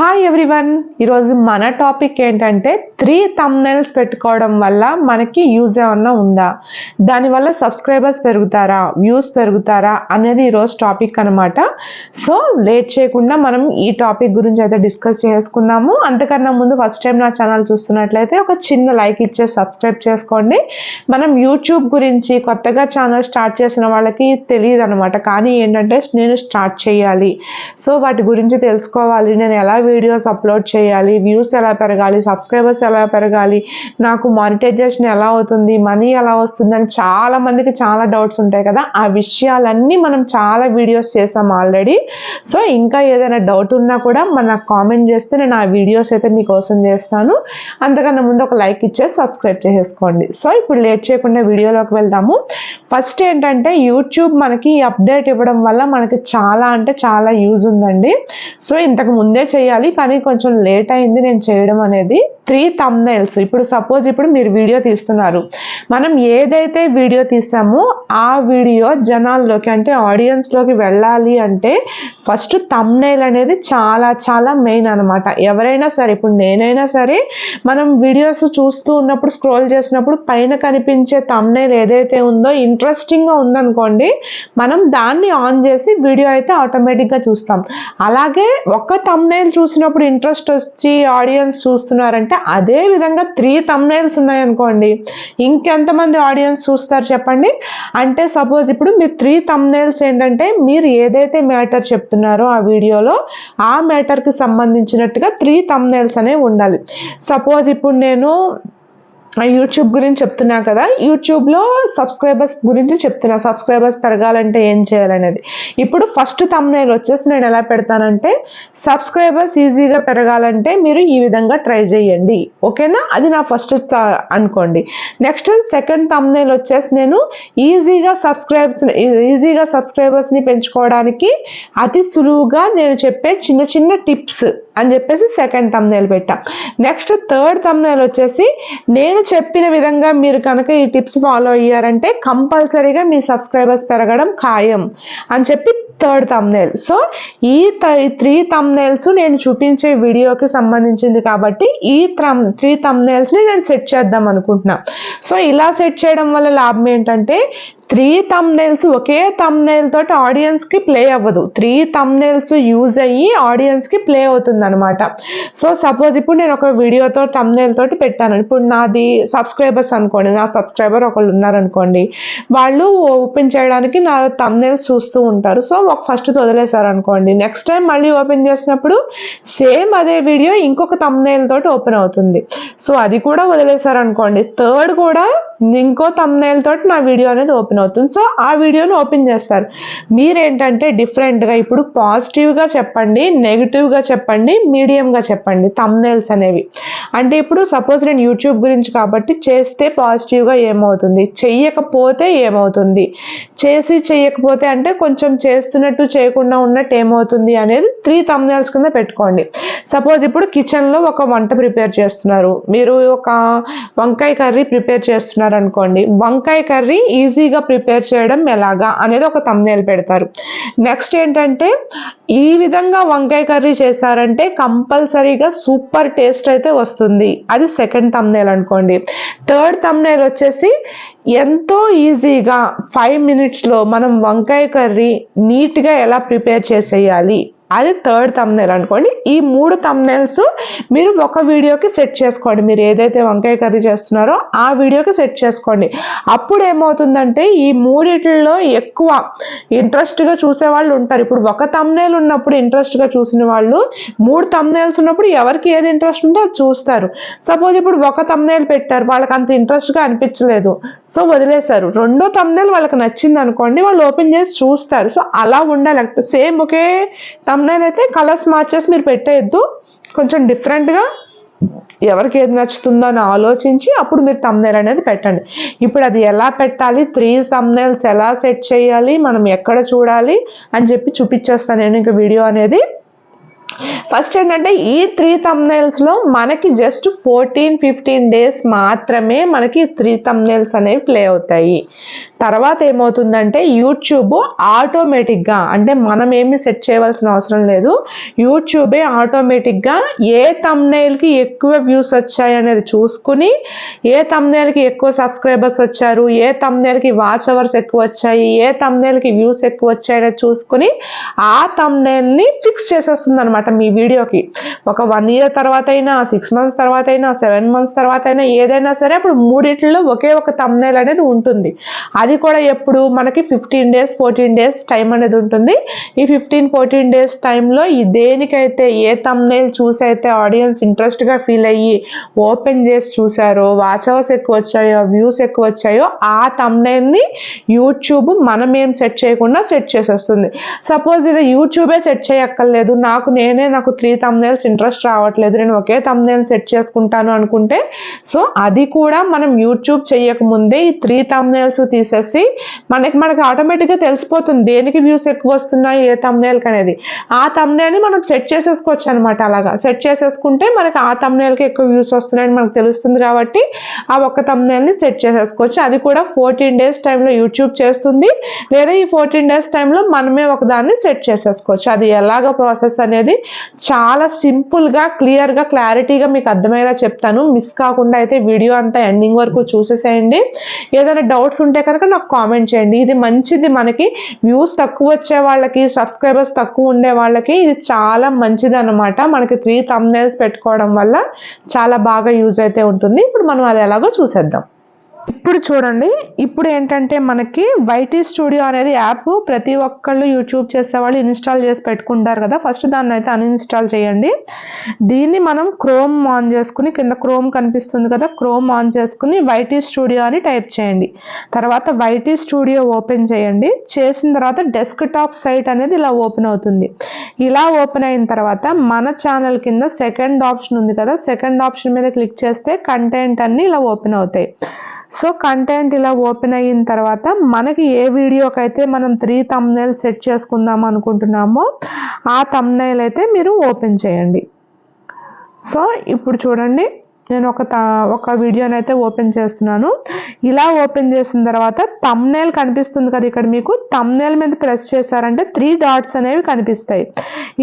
Hi everyone ఈరోజు మన topic ఏంటంటే త్రీ తమ్నెల్స్ పెట్టుకోవడం వల్ల మనకి యూజ్ ఏమన్నా ఉందా? దానివల్ల సబ్స్క్రైబర్స్ పెరుగుతారా? వ్యూస్ పెరుగుతారా? అనేది ఈరోజు టాపిక్ అనమాట సో లేట్ చేయకుండా మనం ఈ టాపిక్ గురించి అయితే డిస్కస్ చేసుకుందాము. అంతకన్నా ముందు ఫస్ట్ టైం నా ఛానల్ చూస్తున్నట్లయితే ఒక చిన్న లైక్ ఇచ్చే సబ్స్క్రైబ్ చేసుకోండి. మనం యూట్యూబ్ గురించి కొత్తగా ఛానల్ స్టార్ట్ చేసిన వాళ్ళకి తెలియదు అనమాట కానీ ఏంటంటే నేను స్టార్ట్ చేయాలి. సో వాటి గురించి తెలుసుకోవాలి. నేను ఎలా వీడియోస్ అప్లోడ్ చేయాలి వ్యూస్ ఎలా పెరగాలి సబ్స్క్రైబర్స్ ఎలా పెరగాలి నాకు మానిటైజేషన్ ఎలా అవుతుంది మనీ ఎలా వస్తుంది అని చాలా మందికి చాలా డౌట్స్ ఉంటాయి కదా. ఆ విషయాలన్నీ మనం చాలా వీడియోస్ చేసాం ఆల్రెడీ సో ఇంకా ఏదైనా డౌట్ ఉన్నా కూడా మన కామెంట్ చేస్తే నేను ఆ వీడియోస్ అయితే మీకోసం చేస్తాను. అంతకన్నా ముందు ఒక లైక్ ఇచ్చేసి సబ్స్క్రైబ్ చేసేసుకోండి. సో ఇప్పుడు లేట్ చేయకుండా వీడియోలోకి వెళ్దాము. ఫస్ట్ ఏంటంటే యూట్యూబ్ మనకి అప్డేట్ ఇవ్వడం వల్ల మనకి చాలా అంటే చాలా యూజ్ ఉందండి. సో ఇంతకు ముందే చేయాలి కానీ కొంచెం లేట్ అయింది నేను చేయడం అనేది త్రీ తమ్నైల్స్ ఇప్పుడు సపోజ్ ఇప్పుడు మీరు వీడియో తీస్తున్నారు. మనం ఏదైతే వీడియో తీసామో ఆ వీడియో జనాల్లోకి అంటే ఆడియన్స్లోకి వెళ్ళాలి అంటే ఫస్ట్ తమ్నైల్ అనేది చాలా చాలా మెయిన్ అనమాట ఎవరైనా సరే ఇప్పుడు నేనైనా సరే మనం వీడియోస్ చూస్తూ ఉన్నప్పుడు స్క్రోల్ చేసినప్పుడు పైన కనిపించే తమ్నైల్ ఏదైతే ఉందో ఇంట్రెస్టింగ్గా ఉందనుకోండి మనం దాన్ని ఆన్ చేసి వీడియో అయితే ఆటోమేటిక్గా చూస్తాం. అలాగే ఒక తమ్నైల్ చూసినప్పుడు ఇంట్రెస్ట్ వచ్చి ఆడియన్స్ చూస్తున్నారంటే అదే విధంగా త్రీ తమ్నైల్స్ ఉన్నాయనుకోండి ఇంకెంతమంది ఆడియన్స్ చూస్తారు చెప్పండి? అంటే సపోజ్ ఇప్పుడు మీరు త్రీ తమ్నైల్స్ ఏంటంటే మీరు ఏదైతే మ్యాటర్ చెప్తున్నారో ఆ వీడియోలో ఆ మ్యాటర్కి సంబంధించినట్టుగా త్రీ తమ్నైల్స్ అనేవి ఉండాలి. సపోజ్ ఇప్పుడు నేను యూట్యూబ్ గురించి చెప్తున్నా కదా యూట్యూబ్లో సబ్స్క్రైబర్స్ గురించి చెప్తున్నా. సబ్స్క్రైబర్స్ పెరగాలంటే ఏం చేయాలనేది. ఇప్పుడు ఫస్ట్ తమ్నైల్ వచ్చేసి నేను ఎలా పెడతానంటే సబ్స్క్రైబర్స్ ఈజీగా పెరగాలంటే మీరు ఈ విధంగా ట్రై చేయండి. ఓకేనా? అది నా ఫస్ట్ అనుకోండి. నెక్స్ట్ సెకండ్ తమ్నైల్ వచ్చేసి నేను ఈజీగా సబ్స్క్రైబ్స్ ఈజీగా సబ్స్క్రైబర్స్ని పెంచుకోవడానికి అతి సులువుగా నేను చెప్పే చిన్న చిన్న టిప్స్. అని చెప్పేసి సెకండ్ తమ్నేల్ పెట్టా. నెక్స్ట్ థర్డ్ తమ్నేల్ వచ్చేసి నేను చెప్పిన విధంగా మీరు కనుక ఈ టిప్స్ ఫాలో అయ్యారంటే కంపల్సరీగా మీ సబ్స్క్రైబర్స్ పెరగడం ఖాయం అని చెప్పి థర్డ్ తమ్నేల్ సో ఈ త్రీ తమ్నేల్స్ నేను చూపించే వీడియోకి సంబంధించింది కాబట్టి ఈ త్రీ తమ్నేల్స్ని నేను సెట్ చేద్దాం అనుకుంటున్నా. సో ఇలా సెట్ చేయడం వల్ల లాభం ఏంటంటే త్రీ తమ్నైల్స్ ఒకే తమ్నైల్ తోటి ఆడియన్స్కి ప్లే అవ్వదు. త్రీ తమ్నైల్స్ యూజ్ అయ్యి ఆడియన్స్కి ప్లే అవుతుంది అనమాట సో సపోజ్ ఇప్పుడు నేను ఒక వీడియోతో తమ్నైల్ తోటి పెట్టాను. ఇప్పుడు నాది సబ్స్క్రైబర్స్ అనుకోండి నా సబ్స్క్రైబర్ ఒకళ్ళు ఉన్నారనుకోండి వాళ్ళు ఓపెన్ చేయడానికి నా తమ్నైల్స్ చూస్తూ ఉంటారు. సో ఒక ఫస్ట్ వదిలేశారు అనుకోండి నెక్స్ట్ టైం మళ్ళీ ఓపెన్ చేసినప్పుడు సేమ్ అదే వీడియో ఇంకొక తమ్నైల్ తోటి ఓపెన్ అవుతుంది. సో అది కూడా వదిలేశారు అనుకోండి థర్డ్ కూడా ఇంకో తమ్నైల్ తోటి నా వీడియో అనేది ఓపెన్ అవుతుంది. సో ఆ వీడియోని ఓపెన్ చేస్తారు. మీరేంటంటే డిఫరెంట్గా ఇప్పుడు పాజిటివ్గా చెప్పండి నెగిటివ్గా చెప్పండి మీడియంగా చెప్పండి తమ్నేల్స్ అనేవి. అంటే ఇప్పుడు సపోజ్ నేను యూట్యూబ్ గురించి కాబట్టి చేస్తే పాజిటివ్గా ఏమవుతుంది? చెయ్యకపోతే ఏమవుతుంది? చేసి చెయ్యకపోతే అంటే కొంచెం చేస్తున్నట్టు చేయకుండా ఉన్నట్టు ఏమవుతుంది అనేది త్రీ తమ్నేల్స్ కింద పెట్టుకోండి. సపోజ్ ఇప్పుడు కిచెన్లో ఒక వంట ప్రిపేర్ చేస్తున్నారు. మీరు ఒక వంకాయ కర్రీ ప్రిపేర్ చేస్తున్నారు అనుకోండి వంకాయ కర్రీ ఈజీగా ప్రిపేర్ చేయడం ఎలాగా అనేది ఒక తమ్నేల్ పెడతారు. నెక్స్ట్ ఏంటంటే ఈ విధంగా వంకాయ కర్రీ చేశారంటే కంపల్సరీగా సూపర్ టేస్ట్ అయితే వస్తుంది. అది సెకండ్ తమ్నేల్ అనుకోండి. థర్డ్ తమ్నేల్ వచ్చేసి ఎంతో ఈజీగా ఫైవ్ మినిట్స్లో మనం వంకాయ కర్రీ నీట్గా ఎలా ప్రిపేర్ చేసేయాలి? అది థర్డ్ తమ్నేల్ అనుకోండి. ఈ మూడు తమ్నేల్స్ మీరు ఒక వీడియోకి సెట్ చేసుకోండి. మీరు ఏదైతే వంకాయ కర్రీ చేస్తున్నారో ఆ వీడియోకి సెట్ చేసుకోండి. అప్పుడు ఏమవుతుందంటే ఈ మూడిట్లో ఎక్కువ ఇంట్రెస్ట్గా చూసే వాళ్ళు ఉంటారు. ఇప్పుడు ఒక తమ్నేల్ ఉన్నప్పుడు ఇంట్రెస్ట్గా చూసిన వాళ్ళు మూడు తమ్నేల్స్ ఉన్నప్పుడు ఎవరికి ఏది ఇంట్రెస్ట్ ఉంటే అది చూస్తారు. సపోజ్ ఇప్పుడు ఒక తమ్నేల్ పెట్టారు. వాళ్ళకి అంత ఇంట్రెస్ట్గా అనిపించలేదు. సో వదిలేశారు. రెండో తమ్నేల్ వాళ్ళకి నచ్చింది అనుకోండి. వాళ్ళు ఓపెన్ చేసి చూస్తారు. సో అలా ఉండాలి. సేమ్ ఒకే తమ్ తమ్నైల్ అయితే కలర్స్ మార్చేసి మీరు పెట్టేయద్దు. కొంచెం డిఫరెంట్గా ఎవరికి ఏది నచ్చుతుందో అని ఆలోచించి అప్పుడు మీరు తమ్నేల్ అనేది పెట్టండి. ఇప్పుడు అది ఎలా పెట్టాలి? త్రీ తమ్నైల్స్ ఎలా సెట్ చేయాలి? మనం ఎక్కడ చూడాలి? అని చెప్పి చూపించేస్తాను నేను ఇంకా వీడియో అనేది. ఫస్ట్ ఏంటంటే ఈ త్రీ లో మనకి జస్ట్ ఫోర్టీన్ ఫిఫ్టీన్ డేస్ మాత్రమే మనకి త్రీ తమ్నైల్స్ అనేవి ప్లే అవుతాయి. తర్వాత ఏమవుతుందంటే యూట్యూబ్ ఆటోమేటిక్గా అంటే మనం ఏమి సెట్ చేయవలసిన అవసరం లేదు యూట్యూబే ఆటోమేటిక్గా ఏ తమ్నైల్కి ఎక్కువ వ్యూస్ వచ్చాయి అనేది చూసుకుని ఏ తమ్నైల్కి ఎక్కువ సబ్స్క్రైబర్స్ వచ్చారు ఏ తమ్నైల్కి వాచ్ అవర్స్ ఎక్కువ వచ్చాయి ఏ తమ్నైల్కి వ్యూస్ ఎక్కువ వచ్చాయి అనేది చూసుకుని ఆ తమ్నైల్ని ఫిక్స్ చేసేస్తుంది అనమాట మీ వీడియోకి. ఒక వన్ ఇయర్ తర్వాత అయినా సిక్స్ మంత్స్ తర్వాత అయినా సెవెన్ మంత్స్ తర్వాత అయినా ఏదైనా సరే అప్పుడు మూడింటిలో ఒకే ఒక తమ్నైల్ అనేది ఉంటుంది. అది కూడా ఎప్పుడు? మనకి fifteen days fourteen days time అనేది ఉంటుంది. ఈ ఫిఫ్టీన్ ఫోర్టీన్ డేస్ టైంలో ఈ దేనికైతే ఏ తమ్నైల్ చూసి అయితే ఆడియన్స్ ఇంట్రెస్ట్గా ఫీల్ అయ్యి ఓపెన్ చేసి చూసారో వాచవర్స్ ఎక్కువ వచ్చాయో వ్యూస్ ఎక్కువ వచ్చాయో ఆ తమ్నేల్ని యూట్యూబ్ మనం ఏం సెట్ చేయకుండా సెట్ చేసేస్తుంది. సపోజ్ ఇది యూట్యూబే సెట్ చేయక్కర్లేదు. నాకు నేను నాకు త్రీ తమ్నేల్స్ ఇంట్రెస్ట్ రావట్లేదు. నేను ఒకే తమ్నేల్ సెట్ చేసుకుంటాను అనుకుంటే సో అది కూడా మనం యూట్యూబ్ చేయకముందే ఈ త్రీ తమ్నేల్స్ తీసేసి మనకి మనకి ఆటోమేటిక్గా తెలిసిపోతుంది దేనికి వ్యూస్ ఎక్కువ వస్తున్నాయి ఏ తమ్నేల్కి అనేది. ఆ తమ్నేల్ని మనం సెట్ చేసేసుకోవచ్చు అనమాట అలాగా. సెట్ చేసేసుకుంటే మనకి ఆ తమ్నేల్కి ఎక్కువ వ్యూస్ వస్తున్నాయని మనకు తెలుస్తుంది కాబట్టి ఆ ఒక్క తమ్నేల్ని సెట్ చేసేసుకోవచ్చు. అది కూడా ఫోర్టీన్ డేస్ టైంలో యూట్యూబ్ చేస్తుంది. లేదా ఈ ఫోర్టీన్ డేస్ టైంలో మనమే ఒకదాన్ని సెట్ చేసేసుకోవచ్చు. అది ఎలాగ ప్రాసెస్ అనేది చాలా సింపుల్గా క్లియర్గా క్లారిటీగా మీకు అర్థమయ్యేలా చెప్తాను. మిస్ కాకుండా అయితే వీడియో అంతా ఎండింగ్ వరకు చూసేసేయండి. ఏదైనా డౌట్స్ ఉంటే కనుక నాకు కామెంట్ చేయండి. ఇది మంచిది మనకి. వ్యూస్ తక్కువ వచ్చే వాళ్ళకి సబ్స్క్రైబర్స్ తక్కువ ఉండే వాళ్ళకి ఇది చాలా మంచిది అనమాట మనకి త్రీ తమ్నైల్స్ పెట్టుకోవడం వల్ల చాలా బాగా యూజ్ అయితే ఉంటుంది. ఇప్పుడు మనం అది ఎలాగో చూసేద్దాం. ఇప్పుడు చూడండి ఇప్పుడు ఏంటంటే మనకి వైటీ స్టూడియో అనేది యాప్ ప్రతి ఒక్కళ్ళు యూట్యూబ్ చేసేవాళ్ళు ఇన్స్టాల్ చేసి పెట్టుకుంటారు కదా ఫస్ట్ దాన్ని అయితే అన్ఇన్స్టాల్ చేయండి. దీన్ని మనం క్రోమ్ ఆన్ చేసుకుని కింద క్రోమ్ కనిపిస్తుంది కదా క్రోమ్ ఆన్ చేసుకుని వైటీ స్టూడియో అని టైప్ చేయండి. తర్వాత వైటీ స్టూడియో ఓపెన్ చేయండి. చేసిన తర్వాత డెస్క్ టాప్ సైట్ అనేది ఇలా ఓపెన్ అవుతుంది. ఇలా ఓపెన్ అయిన తర్వాత మన ఛానల్ కింద సెకండ్ ఆప్షన్ ఉంది కదా సెకండ్ ఆప్షన్ మీద క్లిక్ చేస్తే కంటెంట్ అన్ని ఇలా ఓపెన్ అవుతాయి. సో కంటెంట్ ఇలా ఓపెన్ అయిన తర్వాత మనకి ఏ వీడియోకైతే మనం త్రీ తమ్నైల్ సెట్ చేసుకుందాం అనుకుంటున్నామో ఆ తమ్నైల్ అయితే మీరు ఓపెన్ చేయండి. సో ఇప్పుడు చూడండి నేను ఒక త ఒక వీడియోని అయితే ఓపెన్ చేస్తున్నాను. ఇలా ఓపెన్ చేసిన తర్వాత తమ్నేల్ కనిపిస్తుంది కదా ఇక్కడ మీకు. తమ్నేల్ మీద ప్రెస్ చేశారంటే త్రీ డాట్స్ అనేవి కనిపిస్తాయి.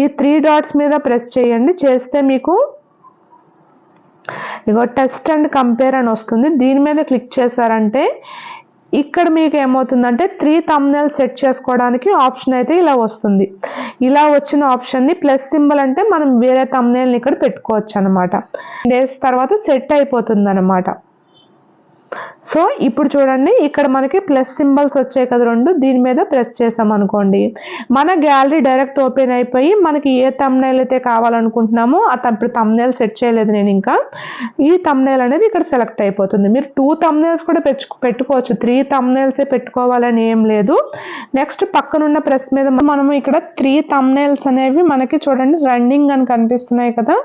ఈ త్రీ డాట్స్ మీద ప్రెస్ చేయండి. చేస్తే మీకు ఇగో టెస్ట్ అండ్ కంపేర్ అని వస్తుంది. దీని మీద క్లిక్ చేశారంటే ఇక్కడ మీకు ఏమవుతుందంటే త్రీ తమ్నెల్ సెట్ చేసుకోవడానికి ఆప్షన్ అయితే ఇలా వస్తుంది. ఇలా వచ్చిన ఆప్షన్ని ప్లస్ సింబల్ అంటే మనం వేరే తమ్నెల్ని ఇక్కడ పెట్టుకోవచ్చు అనమాట డేస్ తర్వాత సెట్ అయిపోతుంది అనమాట సో ఇప్పుడు చూడండి ఇక్కడ మనకి ప్లస్ సింబల్స్ వచ్చాయి కదా రెండు దీని మీద ప్రెస్ చేసాం అనుకోండి. మన గ్యాలరీ డైరెక్ట్ ఓపెన్ అయిపోయి మనకి ఏ తమ్నైల్ అయితే కావాలనుకుంటున్నామో ఆ ఇప్పుడు తమ్నైల్ సెట్ చేయలేదు నేను ఇంకా. ఈ తమ్నైల్ అనేది ఇక్కడ సెలెక్ట్ అయిపోతుంది. మీరు టూ తమ్నైల్స్ కూడా పెట్టు పెట్టుకోవచ్చు. త్రీ తమ్నైల్సే పెట్టుకోవాలని ఏం లేదు. నెక్స్ట్ పక్కనున్న ప్రెస్ మీద మనము ఇక్కడ త్రీ తమ్నైల్స్ అనేవి మనకి చూడండి రన్నింగ్ అని కనిపిస్తున్నాయి కదా.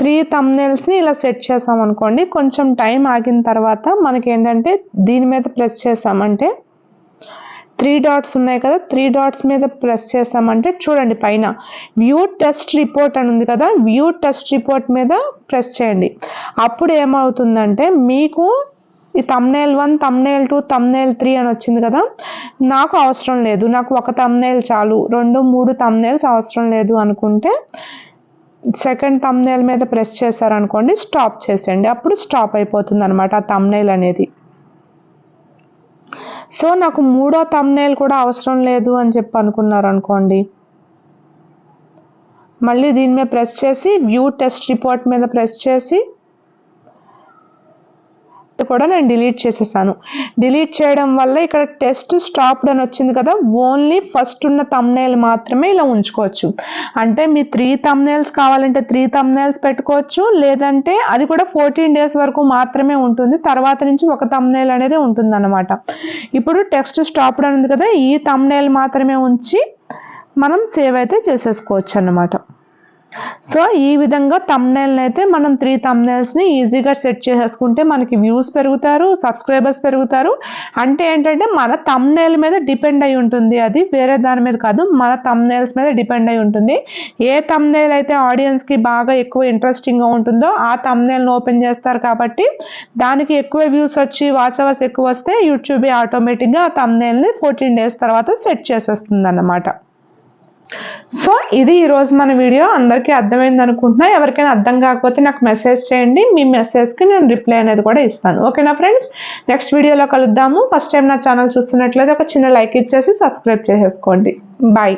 త్రీ తమ్నైల్స్ని ఇలా సెట్ చేసాం అనుకోండి కొంచెం టైం ఆగిన తర్వాత మన మనకి ఏంటంటే దీని మీద ప్రెస్ చేసామంటే త్రీ డాట్స్ ఉన్నాయి కదా త్రీ డాట్స్ మీద ప్రెస్ చేసామంటే చూడండి పైన వ్యూ టెస్ట్ రిపోర్ట్ అని ఉంది కదా వ్యూ టెస్ట్ రిపోర్ట్ మీద ప్రెస్ చేయండి. అప్పుడు ఏమవుతుందంటే మీకు ఈ thumbnail one thumbnail two thumbnail three అని వచ్చింది కదా నాకు అవసరం లేదు నాకు ఒక తమ్నేల్ చాలు రెండు మూడు తమ్నేల్స్ అవసరం లేదు అనుకుంటే సెకండ్ తమ్నేల్ మీద ప్రెస్ చేశారనుకోండి స్టాప్ చేసేయండి. అప్పుడు స్టాప్ అయిపోతుంది అనమాట ఆ తమ్నేల్ అనేది. సో నాకు మూడో తమ్నేల్ కూడా అవసరం లేదు అని చెప్పి అనుకున్నారు అనుకోండి మళ్ళీ దీని మీద ప్రెస్ చేసి వ్యూ టెస్ట్ రిపోర్ట్ మీద ప్రెస్ చేసి కూడా నేను డిలీట్ చేసేసాను. డిలీట్ చేయడం వల్ల ఇక్కడ టెస్ట్ స్టాప్డ్ అని వచ్చింది కదా ఓన్లీ ఫస్ట్ ఉన్న తమ్నేల్ మాత్రమే ఇలా ఉంచుకోవచ్చు. అంటే మీ త్రీ తమ్నేల్స్ కావాలంటే త్రీ తమ్నేల్స్ పెట్టుకోవచ్చు లేదంటే అది కూడా ఫోర్టీన్ డేస్ వరకు మాత్రమే ఉంటుంది. తర్వాత నుంచి ఒక తమ్నేల్ అనేది ఉంటుందన్నమాట. ఇప్పుడు టెక్స్ట్ స్టాప్డ్ అనేది కదా ఈ తమ్నేల్ మాత్రమే ఉంచి మనం సేవ్ అయితే చేసేసుకోవచ్చు అన్నమాట సో ఈ విధంగా తమ్నైల్ని అయితే మనం త్రీ తమ్నైల్స్ని ఈజీగా సెట్ చేసేసుకుంటే మనకి వ్యూస్ పెరుగుతారు సబ్స్క్రైబర్స్ పెరుగుతారు. అంటే ఏంటంటే మన తమ్నైల్ మీద డిపెండ్ అయి ఉంటుంది. అది వేరే దాని మీద కాదు మన తమ్నైల్స్ మీద డిపెండ్ అయి ఉంటుంది. ఏ తమ్నైల్ అయితే ఆడియన్స్కి బాగా ఎక్కువ ఇంట్రెస్టింగ్గా ఉంటుందో ఆ తమ్నైల్ని ఓపెన్ చేస్తారు కాబట్టి దానికి ఎక్కువ వ్యూస్ వచ్చి వాచ్ అవర్స్ ఎక్కువ వస్తే యూట్యూబే ఆటోమేటిక్గా ఆ తమ్నైల్ని ఫోర్టీన్ డేస్ తర్వాత సెట్ చేసేస్తుంది అన్నమాట సో ఇది ఈరోజు మన వీడియో. అందరికీ అర్థమైంది అనుకుంటున్నా. ఎవరికైనా అర్థం కాకపోతే నాకు మెసేజ్ చేయండి. మీ మెసేజ్కి నేను రిప్లై అనేది కూడా ఇస్తాను. ఓకేనా ఫ్రెండ్స్ నెక్స్ట్ వీడియోలో కలుద్దాము. ఫస్ట్ టైం నా ఛానల్ చూస్తున్నట్లయితే ఒక చిన్న లైక్ ఇచ్చేసి సబ్స్క్రైబ్ చేసేసుకోండి. బాయ్